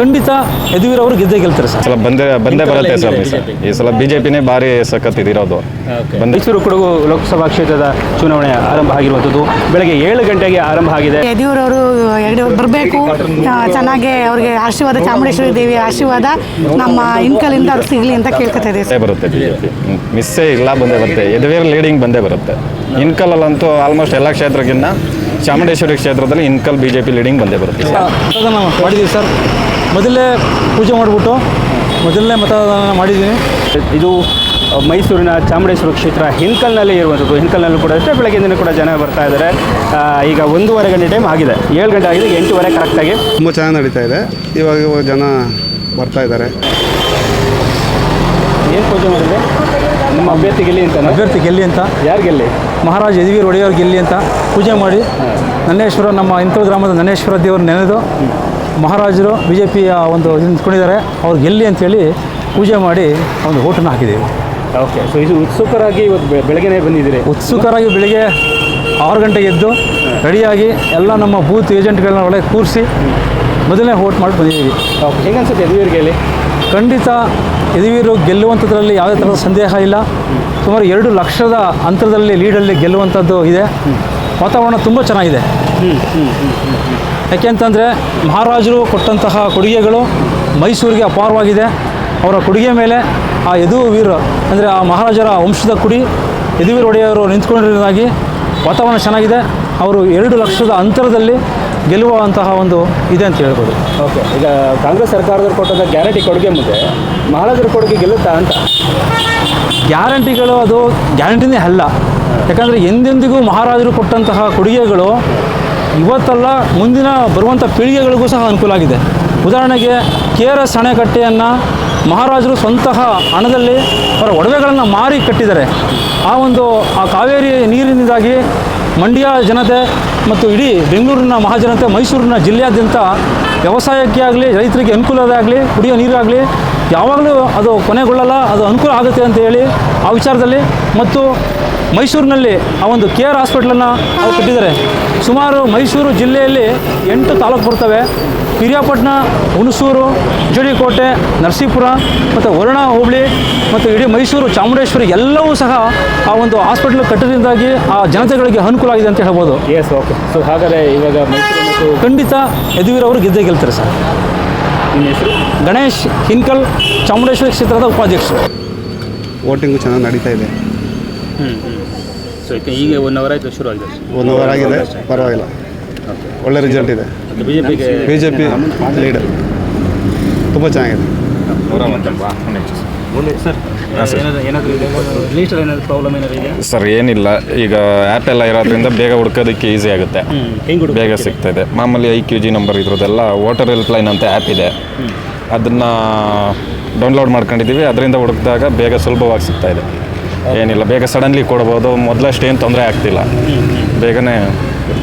ಖಂಡಿತ ಯದುವೀರ್ ಅವರು ಗೆದ್ದೇ ಗೆಲ್ತಾರೆ ಸರ್. ಸಲ ಬಂದೇ ಬಂದೇ ಬರುತ್ತೆ ಸರ್ ಈ ಸಲ. ಈ ಸಲ ಬಿಜೆಪಿನೇ ಭಾರಿ ಸಖತ್ ಇದಿರೋದು ಬಂದೆ ಮೈಸೂರು ಕೊಡಗು ಲೋಕಸಭಾ ಕ್ಷೇತ್ರದ ಚುನಾವಣೆ ಆರಂಭ ಆಗಿರುವಂಥದ್ದು. ಬೆಳಗ್ಗೆ ಏಳು ಗಂಟೆಗೆ ಆರಂಭ ಆಗಿದೆ. ಯಡಿಯೂರವರು ಯಡಿಯೂರು ಬರಬೇಕು. ಚೆನ್ನಾಗಿ ಅವ್ರಿಗೆ ಆಶೀರ್ವಾದ ಚಾಮುಂಡೇಶ್ವರಿ ದೇವಿ ಆಶೀರ್ವಾದ ನಮ್ಮ ಇನ್ಕಲಿಂದ ಅವ್ರಿಗೆ ಸಿಗಲಿ ಅಂತ ಕೇಳ್ಕೊತಾ ಇದೆ ಬಂದೇ ಬರುತ್ತೆ ಬಿಜೆಪಿ. ಮಿಸ್ಸೇ ಇಲ್ಲ ಬಂದೇ ಬರುತ್ತೆ. ಯದುವೀರ್ ಲೀಡಿಂಗ್ ಬಂದೇ ಬರುತ್ತೆ. ಇನ್ಕಲಲ್ಲಂತೂ ಆಲ್ಮೋಸ್ಟ್ ಎಲ್ಲ ಕ್ಷೇತ್ರಕ್ಕಿಂತ ಚಾಮುಂಡೇಶ್ವರಿ ಕ್ಷೇತ್ರದಲ್ಲಿ ಇನ್ಕಲ್ ಬಿಜೆಪಿ ಲೀಡಿಂಗ್ ಬಂದೇ ಬರುತ್ತೆ ಸರ್. ಮಾಡಿದ್ದೀವಿ ಸರ್. ಮೊದಲೇ ಪೂಜೆ ಮಾಡಿಬಿಟ್ಟು ಮೊದಲನೇ ಮತದಾನ ಮಾಡಿದ್ದೀನಿ. ಇದು ಮೈಸೂರಿನ ಚಾಮುಂಡೇಶ್ವರ ಕ್ಷೇತ್ರ ಹಿಂಕಲ್ನಲ್ಲಿ ಇರುವಂಥದ್ದು. ಹಿನ್ಕಲ್ನಲ್ಲೂ ಕೂಡ ಅಷ್ಟೇ ಬೆಳಗ್ಗೆಯಿಂದ ಕೂಡ ಜನ ಬರ್ತಾ ಇದ್ದಾರೆ. ಈಗ ಒಂದೂವರೆ ಗಂಟೆ ಟೈಮ್ ಆಗಿದೆ. ಏಳು ಗಂಟೆ ಆಗಿದೆ ಎಂಟೂವರೆ ಕರೆಕ್ಟಾಗಿ. ತುಂಬ ಚೆನ್ನಾಗಿ ನಡೀತಾ ಇದೆ. ಇವಾಗ ಇವಾಗ ಜನ ಬರ್ತಾ ಇದ್ದಾರೆ. ಏನು ಪೂಜೆ ಮಾಡಿದೆ ನಮ್ಮ ಅಭ್ಯರ್ಥಿ ಗೆಲ್ಲಿ ಅಂತ ಅಭ್ಯರ್ಥಿ ಗೆಲ್ಲಿ ಅಂತ. ಯಾರು ಗೆಲ್ಲಿ? ಮಹಾರಾಜ ಯದುವೀರ್ ಒಡೆಯವ್ರು ಗೆಲ್ಲಿ ಅಂತ. ಪೂಜೆ ಮಾಡಿ. ನನ್ನೇಶ್ವರ ನಮ್ಮ ಇಂಥ ಗ್ರಾಮದ ನನ್ನೇಶ್ವರ ದೇವರು ನೆನೆದು ಮಹಾರಾಜರು ಬಿ ಜೆ ಪಿಯ ಒಂದು ಇದು ನಿಂತ್ಕೊಂಡಿದ್ದಾರೆ ಅವ್ರು ಗೆಲ್ಲಿ ಅಂಥೇಳಿ ಪೂಜೆ ಮಾಡಿ ಒಂದು ಓಟನ್ನು ಹಾಕಿದ್ದೀವಿ. ಓಕೆ ಸೊ ಇದು ಉತ್ಸುಕರಾಗಿ ಇವತ್ತು ಬೆಳಗ್ಗೆನೇ ಬಂದಿದ್ದೀರಿ? ಉತ್ಸುಕರಾಗಿ ಬೆಳಿಗ್ಗೆ ಆರು ಗಂಟೆಗೆ ಎದ್ದು ರೆಡಿಯಾಗಿ ಎಲ್ಲ ನಮ್ಮ ಬೂತ್ ಏಜೆಂಟ್ಗಳನ್ನ ಒಳಗೆ ಕೂರಿಸಿ ಮೊದಲನೇ ಓಟ್ ಮಾಡಿ ಬಂದಿದ್ದೀವಿ. ಓಕೆ ಹೆಂಗೆ ಅನ್ಸುತ್ತೆ ಯದುವೀರ್ ಗೆಲ್ಲಿ ಖಂಡಿತ ಯದುವೀರು ಗೆಲ್ಲುವಂಥದ್ರಲ್ಲಿ ಯಾವುದೇ ಥರದ ಸಂದೇಹ ಇಲ್ಲ. ಸುಮಾರು ಎರಡು ಲಕ್ಷದ ಅಂತರದಲ್ಲಿ ಲೀಡಲ್ಲಿ ಗೆಲ್ಲುವಂಥದ್ದು ಇದೆ. ವಾತಾವರಣ ತುಂಬ ಚೆನ್ನಾಗಿದೆ. ಯಾಕೆಂತಂದರೆ ಮಹಾರಾಜರು ಕೊಟ್ಟಂತಹ ಕೊಡುಗೆಗಳು ಮೈಸೂರಿಗೆ ಅಪಾರವಾಗಿದೆ. ಅವರ ಕೊಡುಗೆ ಮೇಲೆ ಆ ಯದು ವೀರ ಅಂದರೆ ಆ ಮಹಾರಾಜರ ವಂಶದ ಕುಡಿ ಯದುವೀರ ಒಡೆಯವರು ನಿಂತ್ಕೊಂಡಿರೋದಾಗಿ ವಾತಾವರಣ ಚೆನ್ನಾಗಿದೆ. ಅವರು ಎರಡು ಲಕ್ಷದ ಅಂತರದಲ್ಲಿ ಗೆಲ್ಲುವಂತಹ ಒಂದು ಇದೆ ಅಂತ ಹೇಳ್ಬೋದು. ಓಕೆ ಈಗ ಕಾಂಗ್ರೆಸ್ ಸರ್ಕಾರದವ್ರು ಕೊಟ್ಟಂಥ ಗ್ಯಾರಂಟಿ ಕೊಡುಗೆ ಮುಂದೆ ಮಹಾರಾಜರ ಕೊಡುಗೆ ಗೆಲ್ಲುತ್ತಾ ಅಂತ? ಗ್ಯಾರಂಟಿಗಳು ಅದು ಗ್ಯಾರಂಟಿನೇ ಅಲ್ಲ. ಯಾಕಂದರೆ ಎಂದೆಂದಿಗೂ ಮಹಾರಾಜರು ಕೊಟ್ಟಂತಹ ಕೊಡುಗೆಗಳು ಇವತ್ತಲ್ಲ ಮುಂದಿನ ಬರುವಂಥ ಪೀಳಿಗೆಗಳಿಗೂ ಸಹ ಅನುಕೂಲ ಆಗಿದೆ. ಉದಾಹರಣೆಗೆ ಕೆ ಆರ್ ಎಸ್ ಅಣೆಕಟ್ಟೆಯನ್ನು ಮಹಾರಾಜರು ಸ್ವಂತಹ ಹಣದಲ್ಲಿ ಅವರ ಒಡವೆಗಳನ್ನು ಮಾರಿ ಕಟ್ಟಿದ್ದಾರೆ. ಆ ಒಂದು, ಆ ಕಾವೇರಿ ನೀರಿನಿಂದಾಗಿ ಮಂಡ್ಯ ಜನತೆ ಮತ್ತು ಇಡೀ ಬೆಂಗಳೂರಿನ ಮಹಾಜನತೆ ಮೈಸೂರಿನ ಜಿಲ್ಲೆಯಾದ್ಯಂತ ವ್ಯವಸಾಯಕ್ಕೆ ಆಗಲಿ ರೈತರಿಗೆ ಅನುಕೂಲದಾಗಲಿ, ಕುಡಿಯೋ ನೀರಾಗಲಿ ಯಾವಾಗಲೂ ಅದು ಕೊನೆಗೊಳ್ಳಲ್ಲ ಅದು ಅನುಕೂಲ ಆಗುತ್ತೆ ಅಂತ ಹೇಳಿ ಆ ವಿಚಾರದಲ್ಲಿ ಮತ್ತು ಮೈಸೂರಿನಲ್ಲಿ ಆ ಒಂದು ಕೆ ಆರ್ ಹಾಸ್ಪಿಟ್ಲನ್ನು ಅವ್ರು ಕಟ್ಟಿದ್ದಾರೆ. ಸುಮಾರು ಮೈಸೂರು ಜಿಲ್ಲೆಯಲ್ಲಿ ಎಂಟು ತಾಲೂಕು ಬರ್ತವೆ. ಪಿರಿಯಾಪಟ್ಟಣ ಹುಣಸೂರು ಕೋಟೆ ನರಸೀಪುರ ಮತ್ತು ವರುಣ ಹೋಬಳಿ ಮತ್ತು ಇಡೀ ಮೈಸೂರು ಚಾಮುಂಡೇಶ್ವರಿ ಎಲ್ಲವೂ ಸಹ ಆ ಒಂದು ಹಾಸ್ಪಿಟ್ಲ್ ಕಟ್ಟೋದ್ರಿಂದಾಗಿ ಆ ಜನತೆಗಳಿಗೆ ಅನುಕೂಲ ಆಗಿದೆ ಅಂತ ಹೇಳ್ಬೋದು. ಎಸ್ ಓಕೆ ಸೊ ಹಾಗಾದರೆ ಇವಾಗ ಮೈಸೂರು ಖಂಡಿತ ಯದುವೀರವರು ಗೆದ್ದೇ ಗೆಲ್ತಾರೆ ಸರ್. ಹೆಸರು ಗಣೇಶ್ ಹಿನ್ಕಲ್ ಚಾಮುಂಡೇಶ್ವರಿ ಕ್ಷೇತ್ರದ ಉಪಾಧ್ಯಕ್ಷರು ವೋಟಿಂಗು ಚೆನ್ನಾಗಿ ನಡೀತಾ ಇದೆ. ಸೊ ಈಗ ಒನ್ ಅವರ್ ಆಯಿತು ಶುರು ಆಗಿದೆ. ಒನ್ ಅವರ್ ಆಗಿದೆ ಪರವಾಗಿಲ್ಲ. ಒಳ್ಳೆ ರಿಸಲ್ಟ್ ಇದೆ. ಬಿ ಜೆ ಪಿಗೆ ಬಿ ಜೆ ಪಿ ಲೀಡರ್ ತುಂಬ ಚೆನ್ನಾಗಿದೆ. ಸರ್. ಏನಾದರೂ ಏನಾದರೂ ಇದೆ? ರಿಜಿಸ್ಟರ್ ಪ್ರಾಬ್ಲಮ್ ಏನಾದರೂ ಸರ್ ಏನಿಲ್ಲ. ಈಗ ಆ್ಯಪ್ ಎಲ್ಲ ಇರೋದ್ರಿಂದ ಬೇಗ ಹುಡ್ಕೋದಕ್ಕೆ ಈಸಿ ಆಗುತ್ತೆ. ಬೇಗ ಸಿಗ್ತಾ ಇದೆ. ಮಾಮೂಲಿ ಐ ಕ್ಯೂ ಜಿ ನಂಬರ್ ಇದ್ರದ್ದೆಲ್ಲ ವಾಟರ್ ಹೆಲ್ಪ್ ಲೈನ್ ಅಂತ ಆ್ಯಪ್ ಇದೆ. ಅದನ್ನು ಡೌನ್ಲೋಡ್ ಮಾಡ್ಕೊಂಡಿದ್ದೀವಿ. ಅದರಿಂದ ಹುಡುಕಿದಾಗ ಬೇಗ ಸುಲಭವಾಗಿ ಸಿಗ್ತಾ ಇದೆ. ಏನಿಲ್ಲ. ಬೇಗ ಸಡನ್ಲಿ ಕೊಡ್ಬೋದು. ಮೊದಲಷ್ಟು ಏನು ತೊಂದರೆ ಆಗ್ತಿಲ್ಲ. ಬೇಗನೆ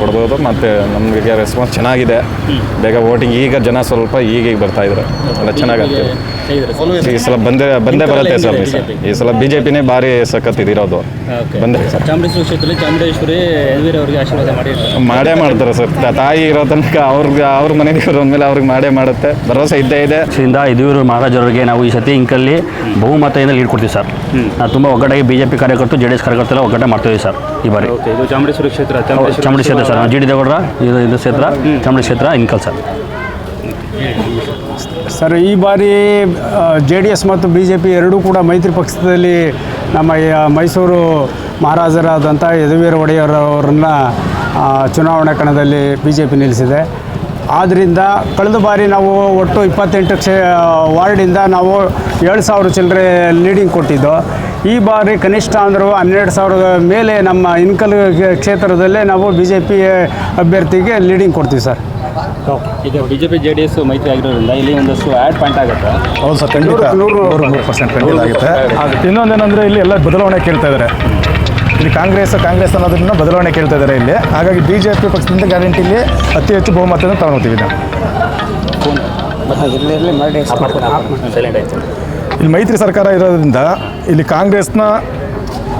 ಕೊಡ್ಬೋದು. ಮತ್ತು ನಮಗೆ ರೆಸ್ಪಾನ್ಸ್ ಚೆನ್ನಾಗಿದೆ. ಬೇಗ ವೋಟಿಂಗ್ ಈಗ ಜನ ಸ್ವಲ್ಪ ಈಗೀಗ ಬರ್ತಾ ಇದ್ದಾರೆ ಎಲ್ಲ ಚೆನ್ನಾಗಾಗ್ತಿದೆ ಈ ಸಲ ಬಂದೇ ಬಂದೇ ಬರುತ್ತೆ ಸರ್ ಈ ಸಲ. ಈ ಸಲ ಬಿ ಜೆ ಪಿನೇ ಭಾರಿ ಸಖತ್ ಇದಿರೋದು ಬಂದೇ ಸರ್. ಚಾಮುಂಡೇಶ್ವರಿ ಕ್ಷೇತ್ರದಲ್ಲಿ ಚಾಮುಂಡೇಶ್ವರಿ ಯದುವೀರ್ ಅವರಿಗೆ ಆಶೀರ್ವಾದ ಮಾಡಿರ್ತಾರೆ ಮಾಡೇ ಮಾಡ್ತಾರೆ ಸರ್. ತ- ತಾಯಿ ಇರೋ ತನಕ ಅವ್ರಿಗೆ ಅವ್ರ ಮನೆಗೆ ಮೇಲೆ ಅವ್ರಿಗೆ ಮಾಡೇ ಮಾಡುತ್ತೆ. ಭರವಸೆ ಇದ್ದೇ ಇದೆ. ಪಕ್ಷದಿಂದ ಯದುವೀರು ಮಹಾರಾಜರವರಿಗೆ ನಾವು ಈ ಸತಿ ಇಂಕಲ್ಲಿ ಬಹುಮತದಿಂದ ಲೀಡ್ ಕೊಡ್ತೀವಿ ಸರ್. ನಾವು ತುಂಬ ಒಗ್ಗಟ್ಟಾಗಿ ಬಿ ಜೆ ಪಿ ಕಾರ್ಯಕರ್ತರು ಜೆ ಡಿ ಎಸ್ ಕಾರ್ಯಕರ್ತರು ಎಲ್ಲ ಒಗ್ಗಟ್ಟೆ ಮಾಡ್ತೀವಿ ಸರ್ ಈ ಬಾರಿ. ಓಕೆ ಇದು ಚಾಮುಂಡೇಶ್ವರಿ ಕ್ಷೇತ್ರ ಚಾಮುಂಡಿ ಕ್ಷೇತ್ರ ಸರ್ ಜಿ ಡಿ ದೇಗೌಡರ ಇದು ಇದು ಕ್ಷೇತ್ರ ಚಾಮುಂಡಿ ಕ್ಷೇತ್ರ ಇಂಕಲ್ ಸರ್. ಸರ್, ಈ ಬಾರಿ ಜೆ ಡಿ ಎಸ್ ಮತ್ತು ಬಿ ಜೆ ಪಿ ಎರಡೂ ಕೂಡ ಮೈತ್ರಿ ಪಕ್ಷದಲ್ಲಿ ನಮ್ಮ ಮೈಸೂರು ಮಹಾರಾಜರಾದಂಥ ಯದುವೀರ ಒಡೆಯರ್ ಅವರನ್ನು ಚುನಾವಣಾ ಕಣದಲ್ಲಿ ಬಿ ಜೆ ಪಿ ನಿಲ್ಲಿಸಿದೆ. ಆದ್ದರಿಂದ ಕಳೆದ ಬಾರಿ ನಾವು ಒಟ್ಟು ಇಪ್ಪತ್ತೆಂಟು ಕ್ಷೇ ವಾರ್ಡಿಂದ ನಾವು ಏಳು ಸಾವಿರ ಚಿಲ್ಲರೆ ಲೀಡಿಂಗ್ ಕೊಟ್ಟಿದ್ದು. ಈ ಬಾರಿ ಕನಿಷ್ಠ ಅಂದರೂ ಹನ್ನೆರಡು ಸಾವಿರದ ಮೇಲೆ ನಮ್ಮ ಇನ್ಕಲ್ ಕ್ಷೇತ್ರದಲ್ಲೇ ನಾವು ಬಿ ಜೆ ಪಿ ಅಭ್ಯರ್ಥಿಗೆ ಲೀಡಿಂಗ್ ಕೊಡ್ತೀವಿ ಸರ್. ಈಗ ಬಿ ಜೆ ಡಿ ಎಸ್ ಮೈತ್ರಿ ಆಗಿರೋದ್ರಿಂದ ಇಲ್ಲಿ ಒಂದಷ್ಟು ಆ್ಯಡ್ ಪಾಯಿಂಟ್ ಆಗುತ್ತೆ. ಹೌದು ಸರ್ ಖಂಡಿತ. ನೂರು ನೂರು ಪರ್ಸೆಂಟ್ ಖಂಡಿತ ಆಗುತ್ತೆ. ಇನ್ನೊಂದೇನೆಂದರೆ ಇಲ್ಲಿ ಎಲ್ಲ ಬದಲಾವಣೆ ಕೇಳ್ತಾ ಇದ್ದಾರೆ. ಇಲ್ಲಿ ಕಾಂಗ್ರೆಸ್ ಕಾಂಗ್ರೆಸ್ ಅನ್ನೋದನ್ನ ಬದಲಾವಣೆ ಕೇಳ್ತಾ ಇದ್ದಾರೆ ಇಲ್ಲಿ. ಹಾಗಾಗಿ ಬಿ ಜೆ ಪಿ ಪಕ್ಷದಿಂದ ಗ್ಯಾರಂಟಿಲಿ ಅತಿ ಹೆಚ್ಚು ಬಹುಮತವನ್ನು ತಗೊಳ್ತೀವಿ ನಾವು ಇಲ್ಲಿ ಮೈತ್ರಿ ಸರ್ಕಾರ ಇರೋದ್ರಿಂದ ಇಲ್ಲಿ ಕಾಂಗ್ರೆಸ್ನ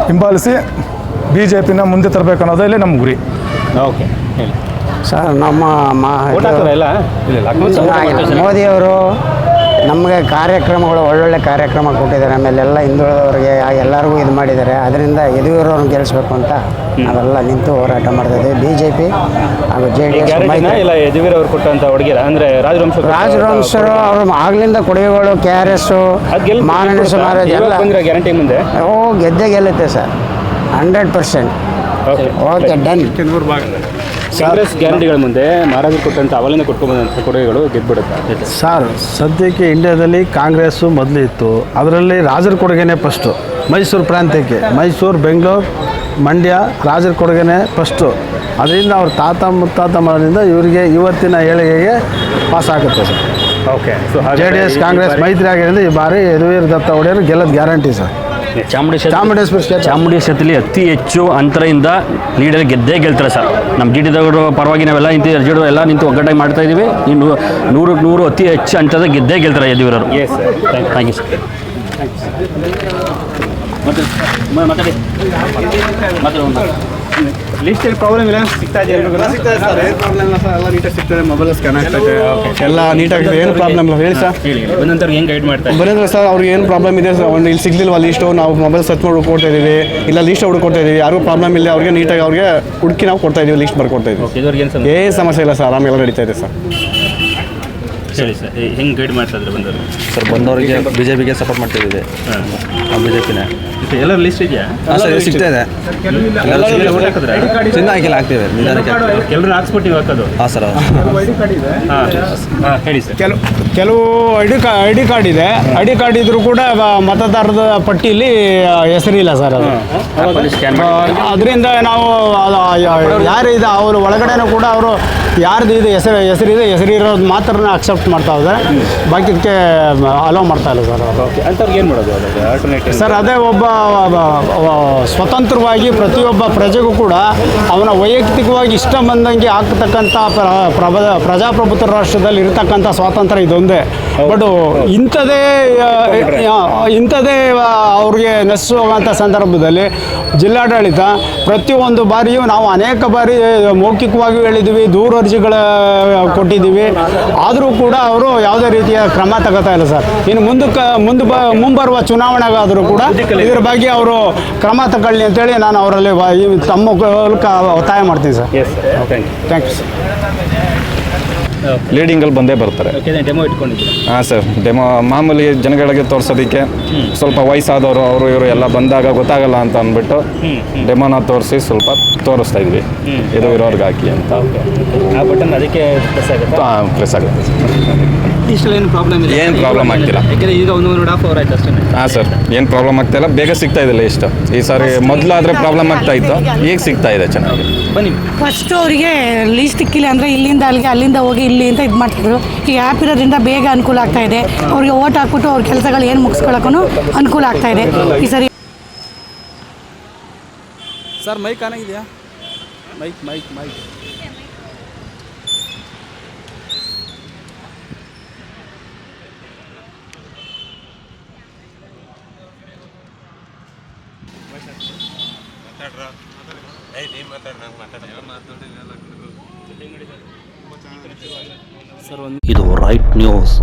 ಹಿಂಬಾಲಿಸಿ ಬಿ ಜೆ ಪಿನ ಮುಂದೆ ತರಬೇಕು ಅನ್ನೋದೇ ನಮ್ಮ ಗುರಿ. ಓಕೆ ಹೇಳಿ. ಸರ್ ನಮ್ಮ. ಮೋದಿಯವರು ನಮಗೆ ಕಾರ್ಯಕ್ರಮಗಳು ಒಳ್ಳೊಳ್ಳೆ ಕಾರ್ಯಕ್ರಮ ಕೊಟ್ಟಿದ್ದಾರೆ. ಆಮೇಲೆ ಎಲ್ಲ ಹಿಂದುಳಿದವ್ರಿಗೆ ಎಲ್ಲರಿಗೂ ಇದು ಮಾಡಿದ್ದಾರೆ. ಅದರಿಂದ ಯದುವೀರವ್ರನ್ನ ಗೆಲ್ಲಿಸ್ಬೇಕು ಅಂತ ನಾವೆಲ್ಲ ನಿಂತು ಹೋರಾಟ ಮಾಡ್ತಾ ಇದ್ದೀವಿ. ಬಿ ಜೆ ಪಿ ಹಾಗೂ ಜೆ ಡಿ ಎಸ್ ಇಲ್ಲ ಯದುವೀರವ್ರು ಅವರು ಕೊಟ್ಟಂತ ಹುಡುಗಿರ? ಅಂದ್ರೆ ರಾಜವಂಶ ರಾಜವಂಶರು ಅವರು ಆಗ್ಲಿಂದ ಕೊಡುಗೆಗಳು ಕೆ ಆರ್ ಎಸ್ ಮಾನವ ಸಮಾಜ ಎಲ್ಲ. ಗ್ಯಾರಂಟಿ ಮುಂದೆ? ಓ ಗೆದ್ದೆ ಗೆಲ್ಲುತ್ತೆ sir. Hundred percent. Okay okay done. Congress ಗ್ಯಾರಂಟಿಗಳ ಮುಂದೆ ಮಹಾರಾಜರು ಕೊಟ್ಟಂತ ಅವಲಿಂದ ಕೊಟ್ಕೊಂಡ್ ಬಂದಂತ ಕೊಡುಗೆಗಳು ಗೆದ್ಬಿಡುತ್ತೆ. ಸರ್ ಸದ್ಯಕ್ಕೆ ಇಂಡಿಯಾದಲ್ಲಿ ಕಾಂಗ್ರೆಸ್ಸು ಮೊದಲು ಇತ್ತು ಅದರಲ್ಲಿ ರಾಜರ ಕೊಡುಗೆನೇ ಫಸ್ಟು ಮೈಸೂರು ಪ್ರಾಂತ್ಯಕ್ಕೆ. ಮೈಸೂರು ಬೆಂಗಳೂರು ಮಂಡ್ಯ ರಾಜರ ಕೊಡುಗೆನೇ ಫಸ್ಟು ಅದರಿಂದ ಅವ್ರ ತಾತ ಮುತ್ತಾತ ಮಾಡೋದ್ರಿಂದ ಇವರಿಗೆ ಇವತ್ತಿನ ಏಳಿಗೆಗೆ ಪಾಸ್ ಆಗುತ್ತೆ sir. Okay so J D S Congress ಮೈತ್ರಿ ಆಗಿರೋದ್ರಿಂದ ಈ ಬಾರಿ ಯದುವೀರ್ ದತ್ತ ಒಡೆಯರು ಗೆಲ್ಲೋದು ಗ್ಯಾರಂಟಿ ಸರ್. ಚಾಮುಂಡೇಶ್ವರಿ ಚಾಮುಂಡೇಶ್ವರಿ ಕ್ಷೇತ್ರ ಚಾಮುಂಡೇಶ್ವರಿಯಲ್ಲಿ ಅತಿ ಹೆಚ್ಚು ಅಂತರದಿಂದ ಲೀಡರ್ ಗೆದ್ದೇ ಗೆಲ್ತಾರೆ ಸರ್. ನಮ್ಮ ಜಿ ಟಿ ದವರು ಪರವಾಗಿ ನಾವೆಲ್ಲ ನಿಂತು ಜಿ ಎಲ್ಲ ನಿಂತು ಒಗ್ಗಟ್ಟಾಗಿ ಮಾಡ್ತಾ ಇದ್ದೀವಿ. ಇನ್ನು ನೂರು ನೂರು ಅತಿ ಹೆಚ್ಚು ಅಂತರದ ಗೆದ್ದೇ ಗೆಲ್ತಾರೆ ಯದುವೀರರು. Yes sir thank you sir ಮಾತಾಡಿ ಲಿಸ್ಟ್ ಪ್ರಾಬ್ಲಮ್ ಇಲ್ಲ. ಸಿಗ್ತಾ ಇದೆ ಸರ್. ಎಲ್ಲ ನೀಟಾಗಿ ಸಿಗ್ತದೆ. ಮೊಬೈಲ್ ಸ್ಕ್ಯಾನ್ ಆಗ್ತದೆ ಎಲ್ಲ ನೀಟಾಗಿ ಏನು ಪ್ರಾಬ್ಲಮ್ ಇಲ್ಲ. ಹೇಳಿ ಸರ್. ಹೇಳಿ ಹೇಳಿ. ಬಂದಂತವ್ರು ಗೈಡ್ ಮಾಡ್ತಾರೆ ಬರೋದ್ರೆ ಸರ್ ಅವ್ರಿಗೆ ಏನು ಪ್ರಾಬ್ಲಮ್ ಇದೆ ಸರ್? ಒಂದು ಇಲ್ಲಿ ಸಿಗ್ಲಿಲ್ವಾ ಲೀಸ್ಟು ನಾವು ಮೊಬೈಲ್ ಸರ್ಚ್ ಮಾಡಿ ಹುಡ್ಕೊಡ್ತಾ ಇಲ್ಲ ಲೀಸ್ಟ್ ಹುಡ್ಕೊಡ್ತಾ ಇದ್ದೀವಿ ಯಾರಿಗೂ ಪ್ರಾಬ್ಲಮ್ ಇಲ್ಲ. ಅವ್ರಿಗೆ ನೀಟಾಗಿ ಅವ್ರಿಗೆ ಹುಡುಕಿ ನಾವು ಕೊಡ್ತಾ ಇದೀವಿ. ಲೀಸ್ಟ್ ಬರ್ಕೊಡ್ತಾ ಇದೀವಿ. ಇದುವರೆಗೆ ಏನು ಸಮಸ್ಯೆ? ಏನು ಸಮಸ್ಯೆ ಇಲ್ಲ ಸರ್. ಆರಾಮೆಲ್ಲ ನಡೀತಾ ಇದೆ ಸರ್. ಹೇಳಿ ಸರ್ ಹೆಂಗ್ ಗೈಡ್ ಮಾಡ್ತಾ ಇದ್ರು ಬಂದವರು? ಸರ್ ಬಂದವರಿಗೆ ಬಿ ಜೆ ಪಿಗೆ ಸಪೋರ್ಟ್ ಮಾಡ್ತಿದ್ದೀವಿ ಬಿ ಜೆ ಪಿನೇ ಎಲ್ಲರ ಲಿಸ್ಟ್ ಇದೆಯಾ? ಹಾಂ ಸರ್ ಸಿಗ್ತಾ ಇದೆ. ಚಿನ್ನ ಹಾಕಿಲ್ಲ ಹಾಕ್ತೀವಿ ನಿಧಾನಕ್ಕೆ ಎಲ್ಲರೂ ಹಾಕ್ಸ್ಬಿಟ್ಟಿವಿ ಹಾಕೋದು? ಹಾಂ ಸರ್ ಹಾಂ ಹೇಳಿ ಸರ್. ಕೆಲವು ಕೆಲವು ಐ ಡಿ ಕಾ ಐ ಡಿ ಕಾರ್ಡ್ ಇದೆ. ಐ ಡಿ ಕಾರ್ಡ್ ಇದ್ರೂ ಕೂಡ ಮತದಾರರ ಪಟ್ಟಿಯಲ್ಲಿ ಹೆಸರಿಲ್ಲ ಸರ್ ಅದು. ಅದರಿಂದ ನಾವು ಯಾರು ಇದೆ ಅವರು ಒಳಗಡೆನೂ ಕೂಡ ಅವರು ಯಾರ್ದು ಇದು ಹೆಸರು ಹೆಸರಿದೆ ಹೆಸರಿರೋದು ಮಾತ್ರ ಅಕ್ಸೆಪ್ಟ್ ಮಾಡ್ತಾ ಇದೆ ಬಾಕಿದಕ್ಕೆ ಅಲೋ ಮಾಡ್ತಾ ಇಲ್ಲ ಸರ್ ಓಕೆ ಅಂಥವ್ರಿಗೆ ಏನು ಮಾಡೋದು ಆಲ್ಟರ್ನೇಟಿವ್ ಸರ್ ಅದೇ ಒಬ್ಬ ಸ್ವತಂತ್ರವಾಗಿ ಪ್ರತಿಯೊಬ್ಬ ಪ್ರಜೆಗೂ ಕೂಡ ಅವನ ವೈಯಕ್ತಿಕವಾಗಿ ಇಷ್ಟ ಬಂದಂಗೆ ಆಗ್ತಕ್ಕಂಥ ಪ್ರ- ಪ್ರಭ ಪ್ರಜಾಪ್ರಭುತ್ವ ರಾಷ್ಟ್ರದಲ್ಲಿ ಇರತಕ್ಕಂಥ ಸ್ವಾತಂತ್ರ್ಯ ಇದೊಂದೇ. ಬಟ್ ಇಂಥದೇ ಇಂಥದೇ ಅವ್ರಿಗೆ ನೆಸ್ಸುವಂಥ ಸಂದರ್ಭದಲ್ಲಿ ಜಿಲ್ಲಾಡಳಿತ ಪ್ರತಿಯೊಂದು ಬಾರಿಯೂ ನಾವು ಅನೇಕ ಬಾರಿ ಮೌಖಿಕವಾಗಿ ಹೇಳಿದ್ದೀವಿ ದೂರು ಅರ್ಜಿಗಳ ಕೊಟ್ಟಿದ್ದೀವಿ. ಆದರೂ ಕೂಡ ಅವರು ಯಾವುದೇ ರೀತಿಯ ಕ್ರಮ ತಗೋತಾ ಇಲ್ಲ ಸರ್. ಇನ್ನು ಮುಂದಕ್ಕೆ ಮುಂದೆ ಬ ಮುಂಬರುವ ಚುನಾವಣೆಗಾದರೂ ಕೂಡ ಇದರ ಬಗ್ಗೆ ಅವರು ಕ್ರಮ ತಗೊಳ್ಳಿ ಅಂತೇಳಿ ನಾನು ಅವರಲ್ಲಿ ತಮ್ಮ ಮೂಲಕ ಒತ್ತಾಯ ಮಾಡ್ತೀನಿ ಸರ್. ಥ್ಯಾಂಕ್ ಯು ಸರ್ ಲೀಡಿಂಗಲ್ಲಿ ಬಂದೇ ಬರ್ತಾರೆ. ಓಕೆ ಡೆಮೋ ಇಟ್ಕೊಂಡಿದ್ದೀರಾ? ಹಾಂ ಸರ್ ಡೆಮೋ ಮಾಮೂಲಿ ಜನಗಳಿಗೆ ತೋರಿಸೋದಕ್ಕೆ ಸ್ವಲ್ಪ ವಯಸ್ಸಾದವರು ಅವರು ಇವರು ಎಲ್ಲ ಬಂದಾಗ ಗೊತ್ತಾಗಲ್ಲ ಅಂತ ಅಂದ್ಬಿಟ್ಟು ಡೆಮೋನ ತೋರಿಸಿ ಸ್ವಲ್ಪ ತೋರಿಸ್ತಾ ಇದ್ವಿ. ಇದು ಇರೋರ್ಗೆ ಹಾಕಿ ಅಂತ ಆ ಬಟನ್ ಅದಕ್ಕೆ ಪ್ರೆಸ್ ಆಗುತ್ತೆ? ಪ್ರೆಸ್ ಆಗುತ್ತೆ ಇಷ್ಟೆಲ್ಲ ಏನು ಪ್ರಾಬ್ಲಮ್ ಇಲ್ಲ. ಏನ್ ಪ್ರಾಬ್ಲಮ್ ಆಗ್ತಿಲ್ಲ. ಯಾಕಂದ್ರೆ ಈಗ ಒಂದು ಒಂದು ಹಾಫ್ ಅವರ್ ಆಯ್ತು ಅಷ್ಟೇ. ಹಾಂ ಸರ್ ಏನು ಪ್ರಾಬ್ಲಮ್ ಆಗ್ತಿಲ್ಲ. ಬೇಗ ಸಿಗ್ತಾ ಇದಿಲ್ಲ ಇಷ್ಟ ಈ ಸಾರಿ ಮೊದಲಾದರೆ ಪ್ರಾಬ್ಲಮ್ ಆಗ್ತಾ ಇತ್ತು. ಈಗ ಸಿಗ್ತಾ ಇದೆ ಚೆನ್ನಾಗಿ. ಬನ್ನಿ. ಫಸ್ಟು ಅವರಿಗೆ ಲೀಸ್ಟ್ ಸಿಕ್ಕಿಲ್ಲ ಅಂದರೆ ಇಲ್ಲಿಂದ ಅಲ್ಲಿಗೆ ಅಲ್ಲಿಂದ ಹೋಗಿ ಇಲ್ಲಿ ಅಂತ ಇದು ಮಾಡ್ತಿದ್ರು. ಈ ಆ್ಯಪ್ ಇರೋದ್ರಿಂದ ಬೇಗ ಅನುಕೂಲ ಆಗ್ತಾ ಇದೆ. ಅವ್ರಿಗೆ ಓಟ್ ಹಾಕ್ಬಿಟ್ಟು ಅವ್ರ ಕೆಲಸಗಳು ಏನು ಮುಗಿಸ್ಕೊಳಕ್ಕೂ ಅನುಕೂಲ ಆಗ್ತಾ ಇದೆ. ಈ ಸರಿ sir mike on mike mike mike ಇದು ರೈಟ್ ನ್ಯೂಸ್